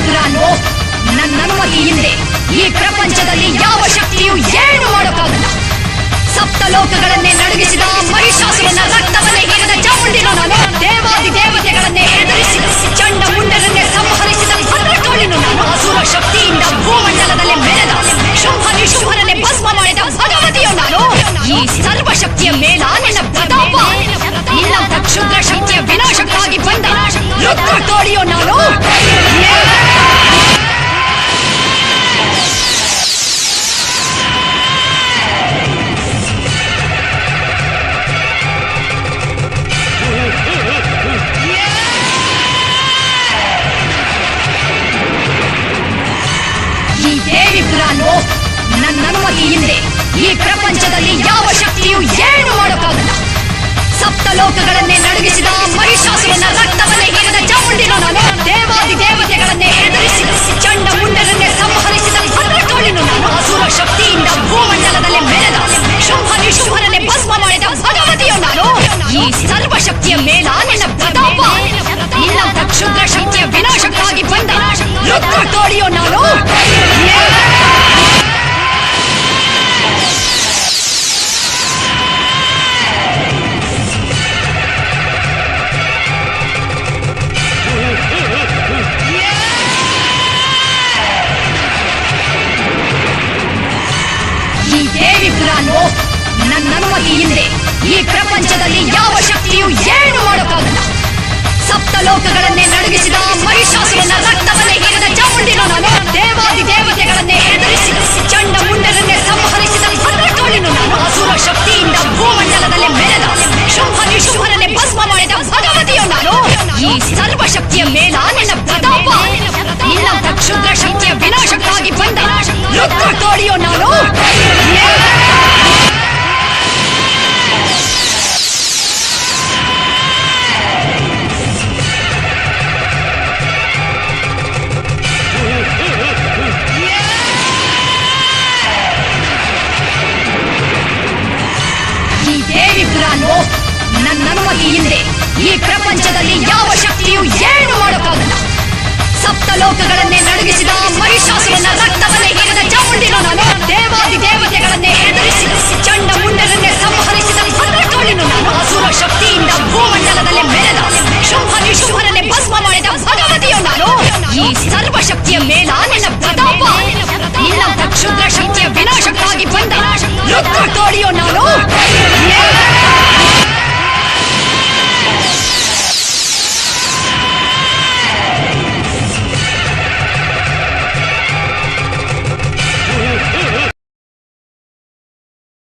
ಪುರಾಣೋ ನನ್ನ ಅನುಮತಿ ಇಲ್ಲದೆ ಈ ಪ್ರಪಂಚದಲ್ಲಿ ಯಾವ ಶಕ್ತಿಯು ಏನು ಈ ದೇವಿ ಪುರಾಣೋ ನನ್ನ ಅನುಮತಿ ಇಲ್ಲದೆ ಈ ಪ್ರಪಂಚದಲ್ಲಿ ಯಾವ ಶಕ್ತಿಯು ಏನು ಮಾಡೋಕ್ಕಾಗಲ್ಲ. ಸಪ್ತ ಲೋಕಗಳನ್ನೇ ನಡುಗಿಸಿದ ಮಹಿಷಾಸುರನ ರಕ್ತವನ್ನೇ ಹೀರಿದ ಚಾಮುಂಡಿನ ನಾನು ದೇವಾದಿ ದೇವತೆಗಳನ್ನೇ ಎದುರಿಸಿದ ಚಂಡ ಮುಂಡರನ್ನೇ ಸಂಹರಿಸಿದ ಭದ್ರಕಾಳಿನು ನಾನು ಅಸುರ ಶಕ್ತಿಯಿಂದ ಭೂಮಂಡಲದಲ್ಲಿ ಮೆರೆದ ಶುಂಭ ನಿಶುಂಭರನ್ನೇ ಭಸ್ಮ ಮಾಡಿದ ಭಗವತಿಯು ನಾನು. ಈ ಸರ್ವಶಕ್ತಿಯ ಮೇಲ ಪುರಾಣೋ ನನ್ನ ಅನುಮತಿ ಇಲ್ಲದೆ ಈ ಪ್ರಪಂಚದಲ್ಲಿ ಯಾವ ಶಕ್ತಿಯು ಏನು ಮಾಡೋಕ್ಕಾಗಲ್ಲ. ಸಪ್ತ ಲೋಕಗಳನ್ನೇ ನಡುಗಿಸಿದ ಮಹಿಷಾಸುರನ ರಕ್ತವನ್ನೇ ಶಕ್ತಿಯಾಗಿ ಹಿಂದೆ ಈ ಪ್ರಪಂಚದಲ್ಲಿ ಯಾವ ಶಕ್ತಿಯು ಏನು ಮಾಡೋಕ್ಕಾಗಲ್ಲ. ಸಪ್ತ ಲೋಕಗಳನ್ನೇ ನಡುಗಿಸಿದ ಮಹಿಷಾಸುರನ ರಕ್ತವನ್ನೇ ಹಿಡಿದ ಚಾಮುಂಡಿ ನಾನು ದೇವಾದಿ ದೇವತೆಗಳನ್ನೇ ಹೆದರಿಸಿ ಚಂಡ ಮುಂಡರನ್ನೇ ಸಂಹರಿಸಿದ ಭದ್ರಕಾಳಿನ ನಾನು. ಅಸುರ ಶಕ್ತಿಯಿಂದ ಭೂಮಂಡಲದಲ್ಲಿ ಮೆರೆದ ಶುಭ ನಿಶುಭರನ್ನೇ ಭಸ್ಮ ಮಾಡಿದ ಭಗವತಿಯು ನಾನು. ಈ ಸರ್ವಶಕ್ತಿಯ ಮೇಲಾನೆ ನನ್ನ